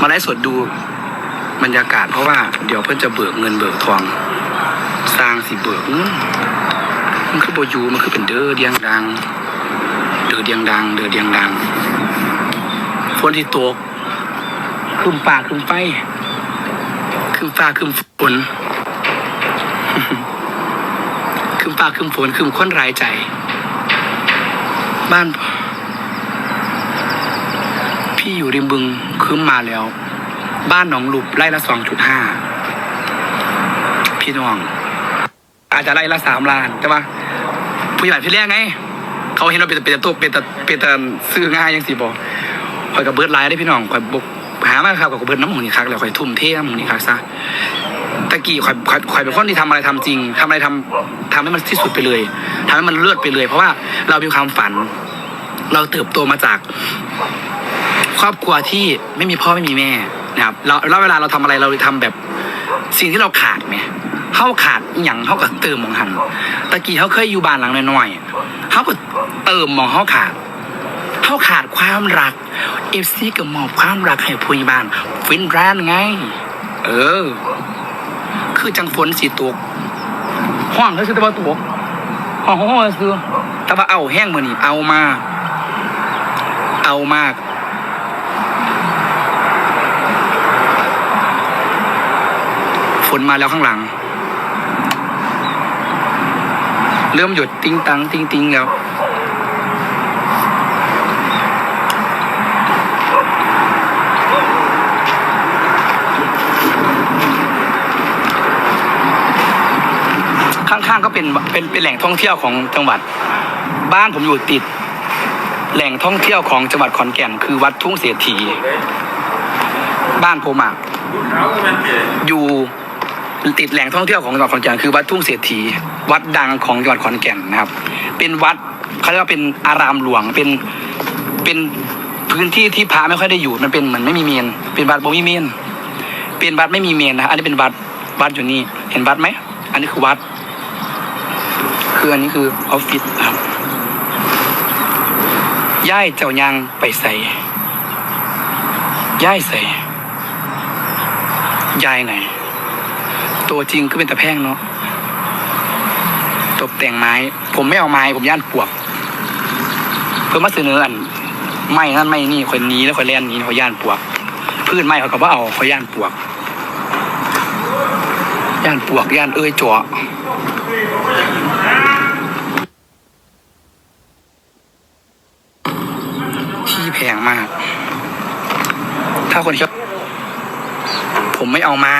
มาไลฟ์สดดูบรรยากาศเพราะว่าเดี๋ยวเพื่อนจะเบิกเงินเบิกทอง สร้างสิเบิกมันคือโบอยูมันคือเป็นเดอเดียงดัง เดือเดียงดัง เดือเดียงดังฝนที่ตกคืมปากคืมไฟคืมฟ้าคืมฝนคืมปากคืมฝนคืมค้นรายใจ บ้าน พี่อยู่ริมบึงคืมมาแล้ว บ้านหนองหลุบไร่ละสองจุดห้าพี่น้อง อาจจะไร่ละสามล้านแต่ว่าผู้ใหญ่พี่แรกไง เขาเห็นเราเป็นเป็นตัวเป็นต่เป็นต่ซื้อง่ายยังสิบอกคอยกับเบิร์ดไลน์ได้พี่น้องคอยบุกหามาครับกับเบิร์ดน้ำหมูนี่คักแล้วคอยทุ่มเทน้ำหมูนี่คักซะตะกี้คอยคอยคอยเป็นคนที่ทำอะไรทำจริงทำอะไรทำทำให้มันที่สุดไปเลยทำให้มันเลือดไปเลย เพราะว่าเรามีความฝัน เราเติบโตมาจาก ครอบครัวที่ไม่มีพ่อไม่มีแม่นะครับเราแล้วเวลาเราทำอะไรเราทำแบบสิ่งที่เราขาดไหมเขาขาดอย่างเขาก็เติมมองหันตะกี้เขาเคยอยู่บ้านหลังน้อยๆเขาก็เติมมองเขาขาดเขาขาดความรักเอฟซีก็มอบความรักให้ผู้ใหญ่บ้านฟินแรนไง เออ คือจังฝนสีตกห้องเขาคือตะวันตกห้องห้องคือแต่ว่าเอาแห้งมือนี่เอามา เอามาก ฝนมาแล้วข้างหลัง เริ่มหยดติ้งตังติ้งติ้งแล้วข้างๆก็เป็นเป็นเป็นแหล่งท่องเที่ยวของจังหวัด บ้านผมอยู่ติด แหล่งท่องเที่ยวของจังหวัดขอนแก่น คือวัดทุ่งเศรษฐีบ้านผมอะอยู่ ติดแหล่งท่องเที่ยวของจังหวัดขอนแก่นคือวัดทุ่งเศรษฐี วัดดังของจังหวัดขอนแก่นนะครับ เป็นวัดเขาเรียกว่าเป็นอารามหลวงเป็นเป็นพื้นที่ที่พระไม่ค่อยได้อยู่มันเป็นเหมือนไม่มีเมนเป็นวัดบ่มีเมนเป็นวัดไม่มีเมนนะอันนี้เป็นวัดวัดอยู่นี่เห็นวัดไหมอันนี้คือวัด คืออันนี้คือออฟฟิศครับย่ายเจ้ายางไปใส่ย่ายใส่ยายไหน ตัวจริงก็เป็นตะแพงเนาะตกแต่งไม้ ผมไม่เอาไม้ ผมย่านปวก เพื่อมาเสนออันไม่นั่นไม่นี่คนนี้แล้วคนเล่นนี้เขาย่านปวก พืชไม้เขาก็ว่าเอาเขาย่านปวก ย่านปวกย่านเอ้ยจั่วที่แพงมาก ถ้าคนที่ผมไม่เอาไม้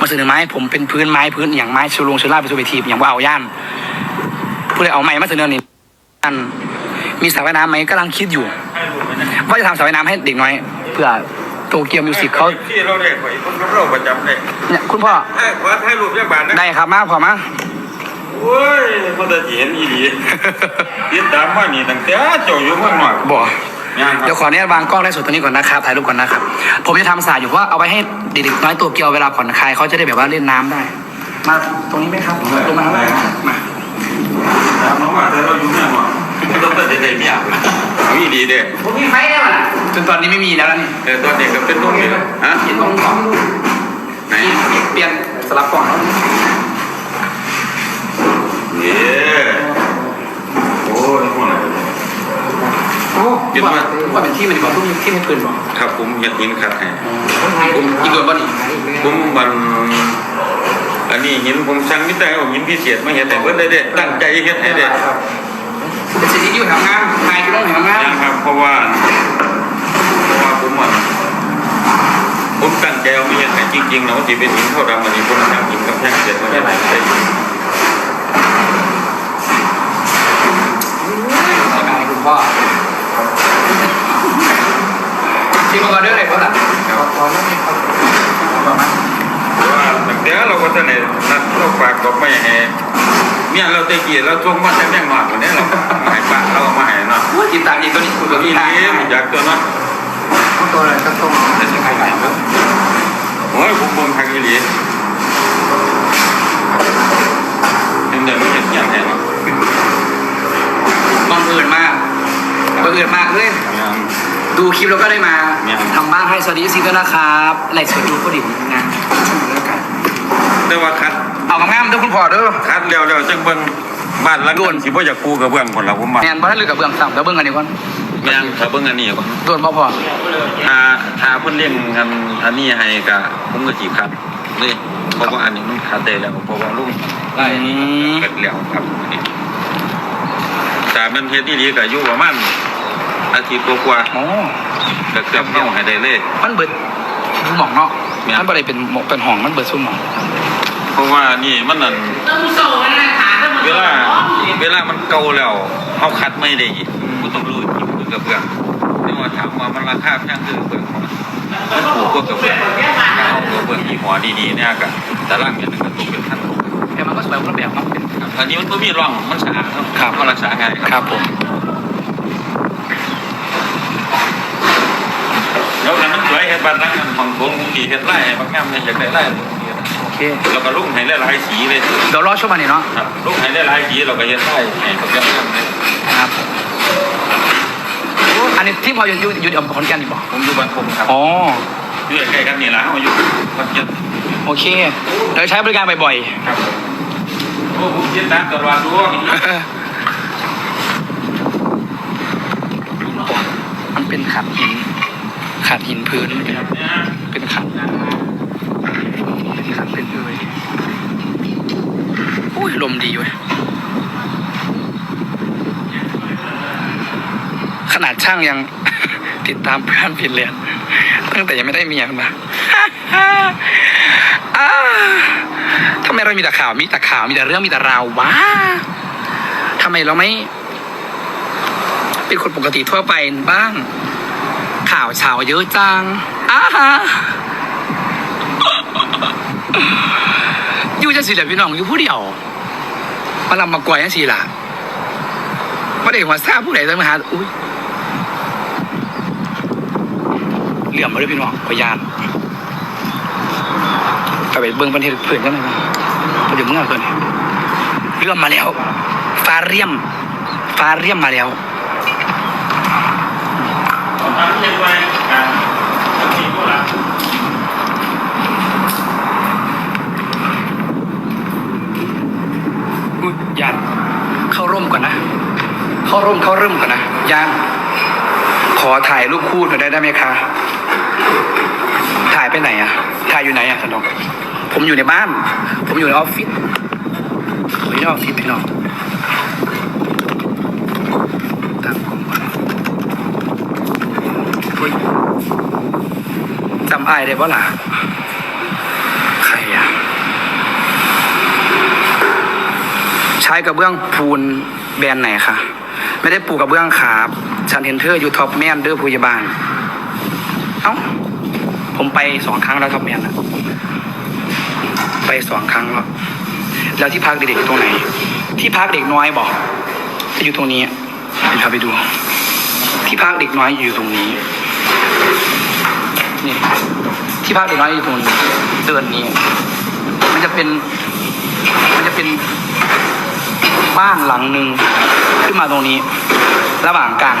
มาเสนอไม้ผมเป็นพื้นไม้พื้นอย่างไม้ชูลงชูล่าไปสู่เวทีอย่างว่าเอาย่านผู้ใดเอาไม้มาเสนอนี่อันมีสระว่ายน้ำไหมกำลังคิดอยู่ ว่าจะทำสระว่ายน้ำให้เด็กน้อยเพื่อโตเกียวมิวสิกเขาที่เราได้ข่อยคนกับเราประจำเลยเนี่ยคุณพ่อไอ้ขอถ่ายรูปยักบานนะได้ครับมาพอมาโอ้ยพอจะเห็นอีหลีติดตามมานี่ตั้งแต่เจ้าอยู่เมืองนอกบอกงานค เดี๋รัยวบขออนุญาตวางกล้องได้สดตรงนี้ก่อนนะครับถ่ายรูปก่อนนะครับ ผมจะทำสายอยู่เพราะว่าเอาไว้ให้เด็กๆน้อยตัวเกียวเวลาผ่อนคลายเขาจะได้แบบว่าเล่นน้ำได้ มาตรงนี้ไหมครับลงมาข้างล่างมาถามน้องว่าแต่เราอยู่เมืองนอกไม่ต้องเปิดใจๆเมียเอาอีหลีเด้ผมมีไฟได้ป่ะล่ะจนตอนนี้ไม่มีแล้วนะนี่เออตอนเด็กก็เป็นนุ่มอยู่แล้วฮะเห็นตรงกล่องไหนเปลี่ยนสลับกล่องแล้ว เย้โอ้ยพวกนั้น โอ้ว่าว่าเป็นที่มันดีกว่าทุกที่ไม่ปืนบอกครับผมเห็ดหินขัดให้ผมอีกโดนบ่นี่ผมบันอันนี้หินผมสั่งมิแต่เอาหินพิเศษมาเห็ดแต่เพิ่นได้เด้ตั้งใจเฮ็ดให้เด้เป็นสิ่งที่อยู่ทำงานนายก็ต้องทำงานนะครับ เพราะว่าเพราะว่าผมอะผมตั้งใจเอาไม่เห็นแต่จริงๆนะว่าจะเป็นหินเท่าดำอันนี้ผมทำหินกับแท่งเสร็จมาได้ไหมได้ คุณพ่อที่มันก็เรื่องอะไรก็ล่ะครับขอเรื่องนี้ครับขอมาเพราะว่าตั้งแต่เราก็ท่านไหนนัดเราฝากดอกไม้ให้เนี่ยเราตะกี้เราทวงมาแต่แม่งหน่อยกว่านี้เรามาให้ป้าเราเอามาให้เนาะติดตามอีกตัวนี้คุณตัวนี้อยากตัวเนาะตัวอะไรก็ต้องได้สักใครครับโอ้ยผมบิ่งทางอีหลีเห็นเดี๋ยวมันเห็นอย่างไรเนาบังเอิญมากบังเอิญมากเลย ดูคลิปแล้วก็ได้มาเนี่ยทำบ้านให้ายสวัสดีซีด้วยนะครับไลฟ์สดดูก็ดีนะแล้วกันแต่ว่าคัดเอางามๆเด้อคุณพ่อเด้อคัดแล้วแล้วจังเบิ่งบ้านหลังด่นั้วนนสิบ่อยากปูกระเบื้องคนละผมมาแมนบ้านหรือกับเบื้องต่ำแล้วเบื้องอันนี้ก่อนแม่นถ้าเบิ่งอันนี้ก่อนโดนบ่พอถ้าถ้าเพิ่นเลี้ยงอันอันนี้ให้ก็ผมก็สิคัดนี่เพราะว่าอันนี้มันคัดได้แล้วเพราะว่าลุงไล่เกิดแล้วครับแต่มันเฮ็ดอีหลีก็อยู่ประมาณ อาทิตย์กว่าโอ้ๆก็เกือบเฮาให้ได้เลย มันเบิดซุ่มหมองเนาะแม่นมันบ่ได้เป็นหมอกเป็นห้องมันเบิดซุ่มหมองเพราะว่านี่มันนั่นเวลาเวลามันเก่าแล้วเอาคัดไม่ได้อีกกูต้องรู้อยู่กูกับเพื่อนนี่ว่าถามว่ามันราคาแพงคือเพื่อนของมันมันถูกกว่ากับเพื่อนเอากับเพื่อนยี่ห้อดีๆเนี่ยกับแต่ล่างเนี่ยนึงก็ตกเป็นพันแต่มันก็สวยคนละแบบเนาะเป็นครับอันนี้มันก็มีร่องมันสะอาดเนาะครับก็รักษาง่ายครับผมแล้วนั้นมันสวยเห็ด บ้านรักมันของผมกี่เห็ดไร่บางงามเนี่ยอยากได้ไร่โอเคแล้วก็ลุ่งให้หลายๆสีเลยเดี๋ยวรอช่วงมันนี่เนาะครับลุ่งให้หลายๆสีเราก็เห็ดไร่ให้กับงามเลยครับอันนี้ที่พออยู่อยู่อยู่อำเภอขอนแก่นนี่บ่ผมอยู่บ้านผมครับอ๋ออยู่ใกล้ๆกันนี่แหละเขาอยู่บ้านเจ็ดโอเคเดี๋ยวใช้บริการบ่อยครับโอ้ผมเจ็ดน้ำตลอดดวงๆมันเป็นขัดหิน ขัดหินพื้น เป็นขัดเป็นขัดเป็นเลยอุ้ยลมดีเว้ยขนาดช่างยังติดตามเพื่อนผิดเรียนตั้งแต่ยังไม่ได้เมียมาอ้าทำไมเรามีแต่ข่าว มีแต่ข่าว มีแต่เรื่อง มีแต่ราววะทำไมเราไม่ เป็นคนปกติทั่วไปบ้าง ข่าวเช้าเยอะจังอ้าฮะอยู่จะสิแหละพี่น้องอยู่ผู้เดียวมาลำมากวยยังสิล่ะมาเด็กหัวซาผู้ใดจะมาหาอุ้ยเหลี่ยมมาด้วยพี่น้องพยานกลับไปเบิ้งประเทศเพื่อนกันหน่อยนะเดี๋ยวเมื่อก่อนเรื่องมาแล้วฟาเรียมฟาเรียมมาแล้ว อุ๊ยยานเข้าร่มก่อนนะ เข้าร่มเข้าร่มก่อนนะยานขอถ่ายรูปคู่หน่อยได้ได้ไหมคะ ถ่ายไปไหนอะถ่ายอยู่ไหนอะสนองผมอยู่ในบ้าน ผมอยู่ในออฟฟิศผมอยู่ในออฟฟิศพี่น้องตามกล้องก่อนเฮ้ย จำอายได้ปะล่ะ ใครอะใช้กระเบื้องปูนแบรนด์ไหนคะ ไม่ได้ปูกระเบื้องขาบฉันเห็นเธออยู่ท็อปแมนเดอร์พยาบาล เอ้า ผมไปสองครั้งแล้วท็อปแมนอะไปสองครั้งแล้ว แล้วที่พักเด็กๆอยู่ตรงไหน ที่พักเด็กน้อยบอกอยู่ตรงนี้เดี๋ยวพาไปดู ที่พักเด็กน้อยอยู่ตรงนี้ นี่ที่พักเด็กน้อยอยู่ตรงนี้เดินนี้ มันจะเป็น มันจะเป็นบ้านหลังหนึ่งขึ้นมาตรงนี้ ระหว่างกลาง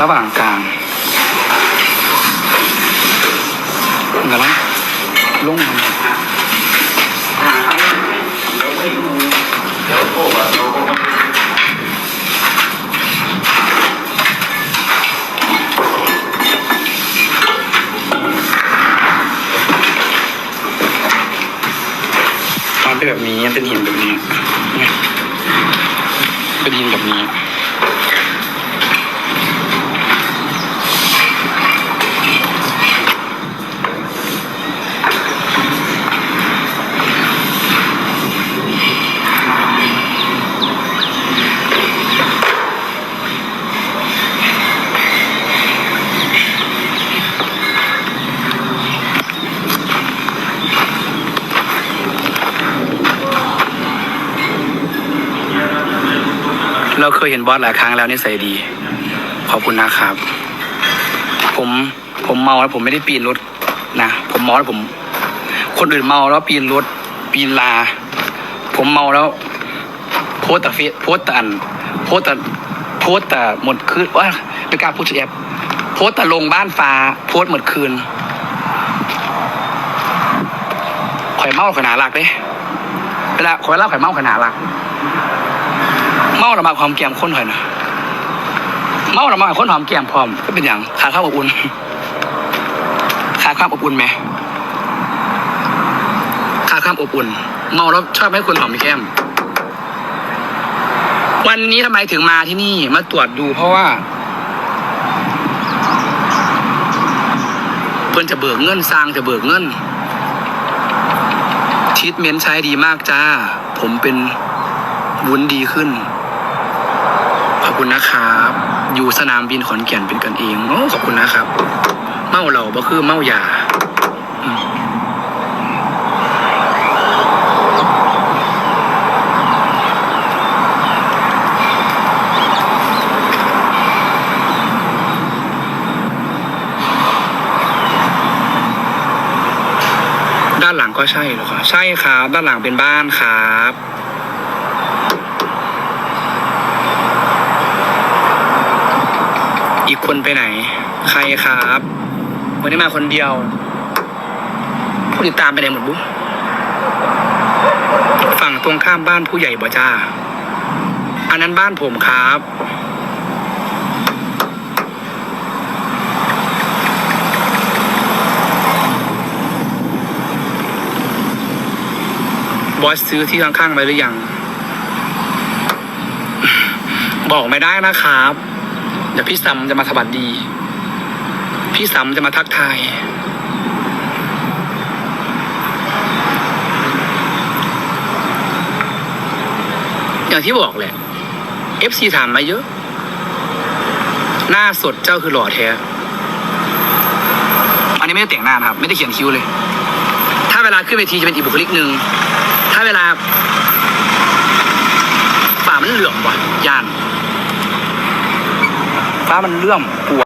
ระหว่างกลางเงินละลงมามันเป็น แบบนี้เป็นหินแบบนี้ เป็นหินแบบนี้ เราเคยเห็นบอสหลายครั้งแล้วนิสัยดี ขอบคุณนะครับ ผมผมเมาแล้วผมไม่ได้ปีนรถนะผมเมาแล้วผม คนอื่นเมาแล้วปีนรถปีนลา ผมเมาแล้ว โพสต์แต่เฟซโพสต์แต่อันโพสต์แต่โพสต์แต่หมดคือว่าไม่กล้าพูดแอปโพสต์แต่ลงบ้านฟ้า โพสต์หมดคืนข่อยเมาข่อยหนาหลักเลยเวลาข่อยเล่าข่อยเมาข่อยหนาหลัก เมาระมาความแก้มข้นข่อยนะเมาระมาข้นหอมแก้มพร้อมก็เป็นอย่างขาข้าวอบอุ่นขาข้าวอบอุ่นไหมขาข้าวอบอุ่น เมาแล้วชอบให้คนหอมแก้ม วันนี้ทำไมถึงมาที่นี่มาตรวจดูเพราะว่าเพิ่นจะเบิกเงินสร้างจะเบิกเงินทิทเมนต์ใช้ดีมากจ้า ผมเป็นวุ้นดีขึ้น คุณนะครับ อยู่สนามบินขอนแก่นเป็นกันเองโอ้ขอบคุณนะครับ เมาเหล่าบ่คือเมายาด้านหลังก็ใช่เหรอครับใช่ครับ ด้านหลังเป็นบ้านครับีกคนไปไหน ใครครับวันนี้มาคนเดียว ผู้ติดตามไปไหนหมดบุ๊ฝั่งตรงข้ามบ้านผู้ใหญ่บ่จ้า อันนั้นบ้านผมครับ บอสซื้อที่ข้างๆไว้หรือยัง บอกไม่ได้นะครับ ดี๋ยวพี่ซัมจะมาสวัสดี พี่ซัมจะมาทักทาย อย่างที่บอกแหละ FC ถามมาเยอะ หน้าสดเจ้าคือหล่อแท้ อันนี้ไม่ได้แต่งหน้านะครับ ไม่ได้เขียนคิ้วเลย ถ้าเวลาขึ้นเวทีจะเป็นอีกบุคลิกหนึ่ง ถ้าเวลาฝ่ามันเหลื่อมว่ะยาน ฟ้ามันเลื่อมปวด